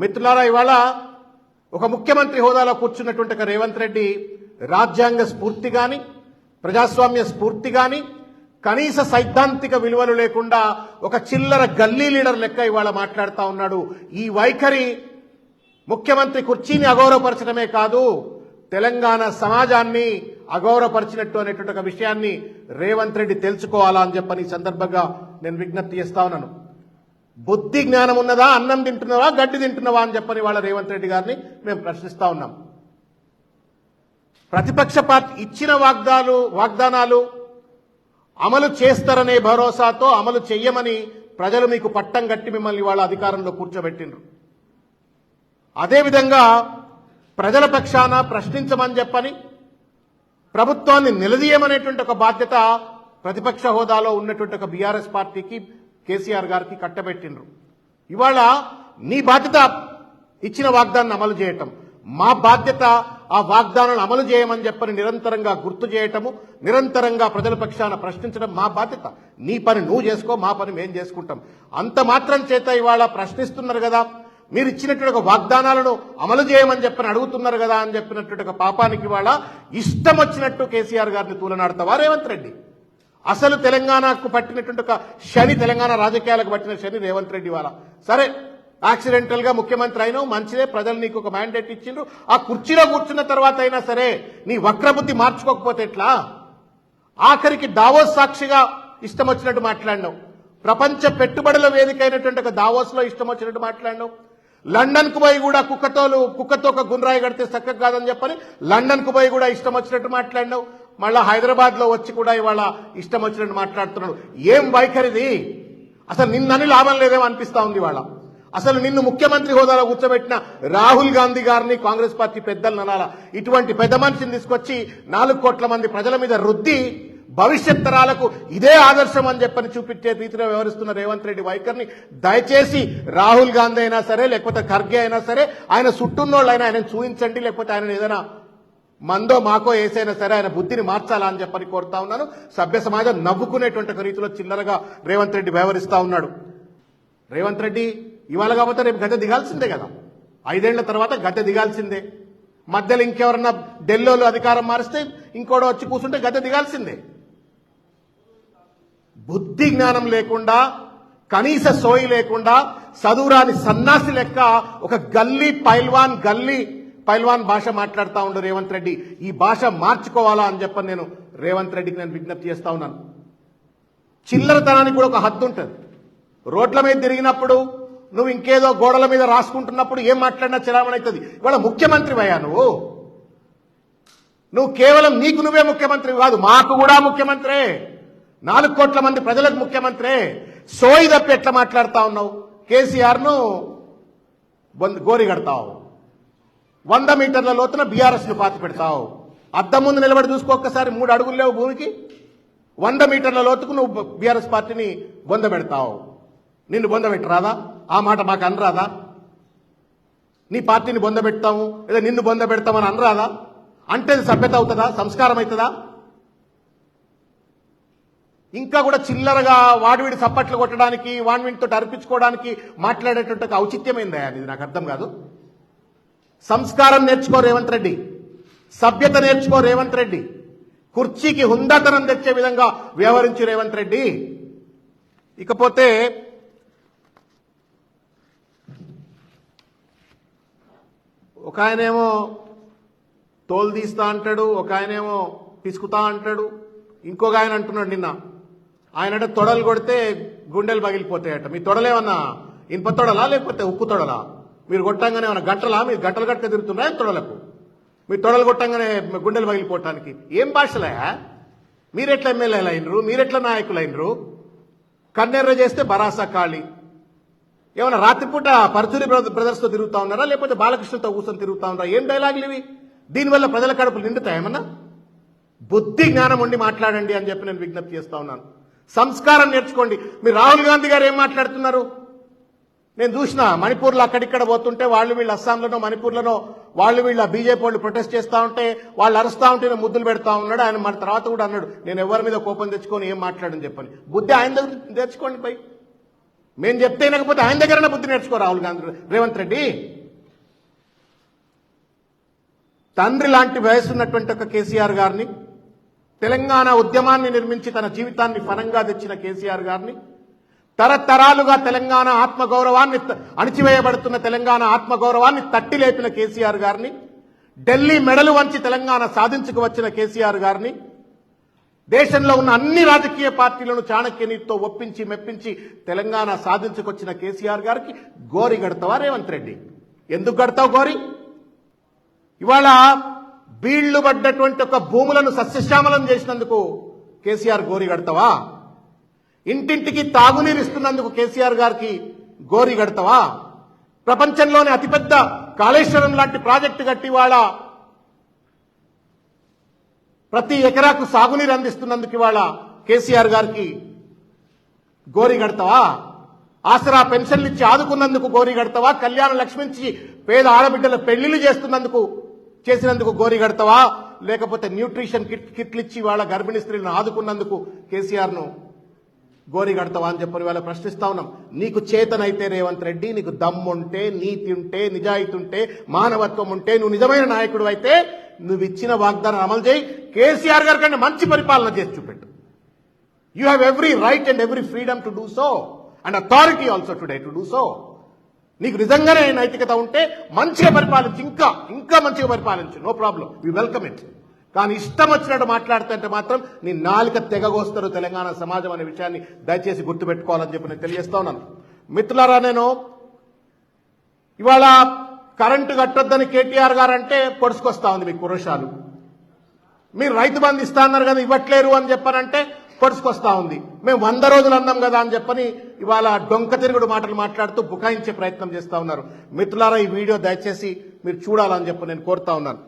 మిత్రులారా ఇవాళ ఒక ముఖ్యమంత్రి హోదాలో కూర్చున్నటువంటి ఒక రేవంత్ రెడ్డి రాజ్యాంగ స్ఫూర్తి కానీ ప్రజాస్వామ్య స్ఫూర్తి కానీ కనీస సైద్ధాంతిక విలువలు లేకుండా ఒక చిల్లర గల్లీ లీడర్ లెక్క ఇవాళ మాట్లాడుతూ ఉన్నాడు. ఈ వైఖరి ముఖ్యమంత్రి కుర్చీని అగౌరవపరచడమే కాదు తెలంగాణ సమాజాన్ని అగౌరవపరిచినట్టు అనేటువంటి ఒక విషయాన్ని రేవంత్ రెడ్డి తెలుసుకోవాలా అని చెప్పని ఈ సందర్భంగా నేను విజ్ఞప్తి చేస్తా ఉన్నాను. బుద్ధి జ్ఞానం ఉన్నదా అన్నం తింటున్నావా గడ్డి తింటున్నావా అని చెప్పని వాళ్ళ రేవంత్ రెడ్డి గారిని మేము ప్రశ్నిస్తా ఉన్నాం. ప్రతిపక్ష పార్టీ ఇచ్చిన వాగ్దాలు వాగ్దానాలు అమలు చేస్తారనే భరోసాతో అమలు చెయ్యమని ప్రజలు మీకు పట్టం కట్టి మిమ్మల్ని వాళ్ళ అధికారంలో కూర్చోబెట్టిండ్రు. అదేవిధంగా ప్రజల పక్షాన ప్రశ్నించమని చెప్పని ప్రభుత్వాన్ని నిలదీయమనేటువంటి ఒక బాధ్యత ప్రతిపక్ష హోదాలో ఉన్నటువంటి ఒక బీఆర్ఎస్ పార్టీకి కేసీఆర్ గారికి కట్టబెట్టిండ్రు. ఇవాళ నీ బాధ్యత ఇచ్చిన వాగ్దానాన్ని అమలు చేయటం. మా బాధ్యత ఆ వాగ్దానాలను అమలు చేయమని చెప్పని నిరంతరంగా గుర్తు చేయటము నిరంతరంగా ప్రజల పక్షాన ప్రశ్నించడం మా బాధ్యత. నీ పని నువ్వు చేసుకో మా పని మేం చేసుకుంటాం. అంత మాత్రం చేత ఇవాళ ప్రశ్నిస్తున్నారు కదా. మీరు ఇచ్చినటువంటి ఒక వాగ్దానాలను అమలు చేయమని చెప్పని అడుగుతున్నారు కదా అని చెప్పినటువంటి ఒక పాపానికి ఇవాళ ఇష్టం వచ్చినట్టు కేసీఆర్ గారిని తూలనాడతావా రేవంత్ రెడ్డి? అసలు తెలంగాణకు పట్టినటువంటి ఒక శని తెలంగాణ రాజకీయాలకు పట్టిన శని రేవంత్ రెడ్డి వాళ్ళ సరే యాక్సిడెంటల్గా ముఖ్యమంత్రి అయినావు మంచిదే ప్రజలు నీకు ఒక మ్యాండేట్ ఇచ్చిండ్రు. ఆ కుర్చీలో కూర్చున్న తర్వాత అయినా సరే నీ వక్రబుద్ధి మార్చుకోకపోతే ఎట్లా? ఆఖరికి దావోస్ సాక్షిగా ఇష్టం వచ్చినట్టు మాట్లాడినావు. ప్రపంచ పెట్టుబడుల వేదిక అయినటువంటి ఒక దావోస్లో ఇష్టం వచ్చినట్టు మాట్లాడినావు. లండన్కు పోయి కూడా కుక్కతోలు కుక్కతో ఒక గుండ్రాయి కడితే చక్కగా కాదని చెప్పని లండన్కు పోయి కూడా ఇష్టం వచ్చినట్టు మాట్లాడినావు. మళ్ళా హైదరాబాద్లో వచ్చి కూడా ఇవాళ ఇష్టం వచ్చినట్టు మాట్లాడుతున్నాడు. ఏం వైఖరిది? అసలు నిన్నని లాభం లేదేమో అనిపిస్తా ఉంది ఇవాళ. అసలు నిన్ను ముఖ్యమంత్రి హోదాలో కూర్చోబెట్టిన రాహుల్ గాంధీ గారిని కాంగ్రెస్ పార్టీ పెద్దలు అనాల ఇటువంటి పెద్ద మనిషిని తీసుకొచ్చి నాలుగు కోట్ల మంది ప్రజల మీద రుద్ది భవిష్యత్ తరాలకు ఇదే ఆదర్శం అని చెప్పని చూపించే రీతిలో వ్యవహరిస్తున్న రేవంత్ రెడ్డి వైఖరిని దయచేసి రాహుల్ గాంధీ అయినా సరే లేకపోతే ఖర్గే అయినా సరే ఆయన చుట్టూన్నోళ్ళు అయినా ఆయన చూపించండి లేకపోతే ఆయన ఏదైనా మందో మాకో ఏసైనా సరే ఆయన బుద్ధిని మార్చాలా అని చెప్పని కోరుతా ఉన్నాను. సభ్య సమాజం నవ్వుకునేటువంటి ఒక రీతిలో చిల్లరగా రేవంత్ రెడ్డి వ్యవహరిస్తా ఉన్నాడు. రేవంత్ రెడ్డి ఇవాళ కాకపోతే రేపు గద్దె దిగాల్సిందే కదా. ఐదేళ్ళ తర్వాత గద్దె దిగాల్సిందే. మధ్యలో ఇంకెవరన్నా ఢిల్లీలో అధికారం మారిస్తే ఇంకోడో వచ్చి కూర్చుంటే గద్దె దిగాల్సిందే. బుద్ధి జ్ఞానం లేకుండా కనీస సోయి లేకుండా చదువురాని సన్నాసి లెక్క ఒక గల్లీ పైల్వాన్ గల్లీ పైల్వాన్ భాష మాట్లాడుతూ ఉండు రేవంత్ రెడ్డి. ఈ భాష మార్చుకోవాలా అని చెప్పని నేను రేవంత్ రెడ్డికి నేను విజ్ఞప్తి చేస్తా ఉన్నాను. చిల్లరతనానికి కూడా ఒక హద్దు ఉంటుంది. రోడ్ల మీద తిరిగినప్పుడు నువ్వు ఇంకేదో గోడల మీద రాసుకుంటున్నప్పుడు ఏం మాట్లాడినా చిరామణి అవుతుంది. ఇవాళ ముఖ్యమంత్రి అయ్యా నువ్వు? నువ్వు కేవలం నీకు నువ్వే ముఖ్యమంత్రి కాదు మాకు కూడా ముఖ్యమంత్రే. నాలుగు కోట్ల మంది ప్రజలకు ముఖ్యమంత్రే. సోయి తప్పి ఎట్లా మాట్లాడుతా ఉన్నావు? కేసీఆర్ను గోరి కడతావు. వంద మీటర్ల లోతున బీఆర్ఎస్ను పాతి పెడతావు. అద్దం ముందు నిలబడి చూసుకో ఒక్కసారి మూడు అడుగులు లేవు భూమికి. వంద మీటర్ల లోతుకు నువ్వు బీఆర్ఎస్ పార్టీని బొంద పెడతావు. నిన్ను బొంద పెట్టరాదా? ఆ మాట మాకు అనరాదా? నీ పార్టీని బొంద పెడతాము లేదా నిన్ను బొంద పెడతామని అనరాదా? అంటే అది సభ్యత అవుతుందా? సంస్కారం అవుతుందా? ఇంకా కూడా చిల్లరగా వాడివిడి సప్పట్లు కొట్టడానికి వాడివిడితో అర్పించుకోవడానికి మాట్లాడేటువంటి ఔచిత్యమైందా ఇది నాకు అర్థం కాదు. సంస్కారం నేర్చుకో రేవంత్ రెడ్డి. సభ్యత నేర్చుకో రేవంత్ రెడ్డి. కుర్చీకి హుందాతనం తెచ్చే విధంగా వ్యవహరించు రేవంత్ రెడ్డి. ఇకపోతే ఒక ఆయనేమో తోలు తీస్తా అంటాడు ఒక ఆయనేమో పిసుకుతా అంటాడు. ఇంకొక ఆయన అంటున్నాడు నిన్న. ఆయన తొడలు కొడితే గుండెలు పగిలిపోతాయట. మీ తొడలేమన్నా ఇనుప తొడలా లేకపోతే ఉక్కు తొడలా? మీరు కొట్టంగానే ఏమన్నా గంటలా? మీరు గంటలు గట్ట తిరుగుతున్నాయా తొడలకు. మీరు తొడలు కొట్టంగానే గుండెలు పగిలిపోవటానికి. ఏం భాషలే మీరెట్లా ఎమ్మెల్యేలు అయినరు? మీరెట్లా నాయకులు అయినరు? కన్నెర్ర చేస్తే బరాసా ఖాళీ. ఏమైనా రాత్రిపూట పరచూరి బ్రదర్స్తో తిరుగుతా ఉన్నారా? లేకపోతే బాలకృష్ణతో కూర్చొని తిరుగుతా ఉన్నారా? ఏం డైలాగులు ఇవి? దీనివల్ల ప్రజల కడుపులు నిండుతాయేమన్నా బుద్ధి జ్ఞానం ఉండి మాట్లాడండి అని చెప్పి నేను విజ్ఞప్తి చేస్తా ఉన్నాను. సంస్కారం నేర్చుకోండి. మీరు రాహుల్ గాంధీ గారు ఏం మాట్లాడుతున్నారు? నేను చూసిన మణిపూర్లో అక్కడిక్కడ పోతుంటే వాళ్ళు వీళ్ళు అస్సాంలోనో మణిపూర్లోనో వాళ్ళు వీళ్ళ బీజేపీ వాళ్ళు ప్రొటెస్ట్ చేస్తూ ఉంటే వాళ్ళు అరుస్తా ఉంటే నేను ముద్దులు పెడతా ఉన్నాడు. ఆయన మన తర్వాత కూడా అన్నాడు నేను ఎవరి మీద కోపం తెచ్చుకొని ఏం మాట్లాడని చెప్పని. బుద్ధి ఆయన దగ్గర తెచ్చుకోండి పై మేము చెప్తే వినకపోతే ఆయన దగ్గర బుద్ధి నేర్చుకో రాహుల్ గాంధీ రేవంత్ రెడ్డి తండ్రి లాంటి వయసున్నటువంటి ఒక కేసీఆర్ గారిని తెలంగాణ ఉద్యమాన్ని నిర్మించి తన జీవితాన్ని ఫలంగా తెచ్చిన కేసీఆర్ గారిని తరతరాలుగా తెలంగాణ ఆత్మగౌరవాన్ని త- అణిచివేయబడుతున్న తెలంగాణ ఆత్మగౌరవాన్ని తట్టి లేపిన కేసీఆర్ గారిని ఢిల్లీ మెడలు వంచి తెలంగాణ సాధించుకు వచ్చిన కేసీఆర్ గారిని దేశంలో ఉన్న అన్ని రాజకీయ పార్టీలను చాణక్యనీతితో ఒప్పించి మెప్పించి తెలంగాణ సాధించుకొచ్చిన కేసీఆర్ గారికి గోరి గడతావా రేవంత్ రెడ్డి? ఎందుకు గడతావు గోరి? ఇవాళ బీళ్ళు పడ్డటువంటి ఒక భూములను సస్యశ్యామలం చేసినందుకు కేసీఆర్ గోరి గడతావా ఇంటింటికి తాగునీరు ఇస్తున్నందుకు కేసీఆర్ గారికి గోరి గడతావా? ప్రపంచంలోనే అతిపెద్ద కాళేశ్వరం లాంటి ప్రాజెక్టు కట్టి వాళ్ళ ప్రతి ఎకరాకు సాగునీరు అందిస్తున్నందుకు ఇవాళ కేసీఆర్ గారికి గోరి గడతావా? ఆసరా పెన్షన్లు ఇచ్చి ఆదుకున్నందుకు గోరి గడతావా? కళ్యాణ లక్ష్మించి పేద ఆడబిడ్డల పెళ్ళిళ్ళు చేస్తున్నందుకు చేసినందుకు గోరి గడతావా? లేకపోతే న్యూట్రిషన్ కిట్ కిట్లు ఇచ్చి వాళ్ళ గర్భిణీ స్త్రీలను ఆదుకున్నందుకు కేసీఆర్ను గోరి కడతావా అని చెప్పని వాళ్ళ ప్రశ్నిస్తా ఉన్నాం. నీకు చేతనైతే రేవంత్ రెడ్డి నీకు దమ్ముంటే నీతి ఉంటే నిజాయితీ ఉంటే మానవత్వం ఉంటే నువ్వు నిజమైన నాయకుడు అయితే నువ్వు ఇచ్చిన వాగ్దానం అమలు చేయి. కేసీఆర్ గారి కంటే మంచి పరిపాలన చేసి చూపెట్టు. You have every right and every freedom to do so and authority also today to do so నీకు నిజంగానే నైతికత ఉంటే మంచిగా పరిపాలించు. ఇంకా ఇంకా మంచిగా పరిపాలించు. No problem you welcome it కానీ ఇష్టం వచ్చినట్టు మాట్లాడుతుంటే మాత్రం నీ నాలుక తెగగోస్తారు తెలంగాణ సమాజం అనే విషయాన్ని దయచేసి గుర్తుపెట్టుకోవాలని చెప్పి నేను తెలియజేస్తా ఉన్నాను. మిత్రులారా నేను ఇవాళ కరెంటు కట్టొద్దని కేటీఆర్ గారు అంటే పొడుచుకొస్తా ఉంది మీకు పురుషాలు మీరు రైతు బంధు ఇస్తా అన్నారు కదా ఇవ్వట్లేరు అని చెప్పారంటే పొడుచుకొస్తా ఉంది. మేము వంద రోజులు అన్నాం కదా అని చెప్పని ఇవాళ డొంక తిరుగుడు మాటలు మాట్లాడుతూ బుకాయించే ప్రయత్నం చేస్తా ఉన్నారు. మిత్రులారా ఈ వీడియో దయచేసి మీరు చూడాలని చెప్పి నేను కోరుతా ఉన్నాను.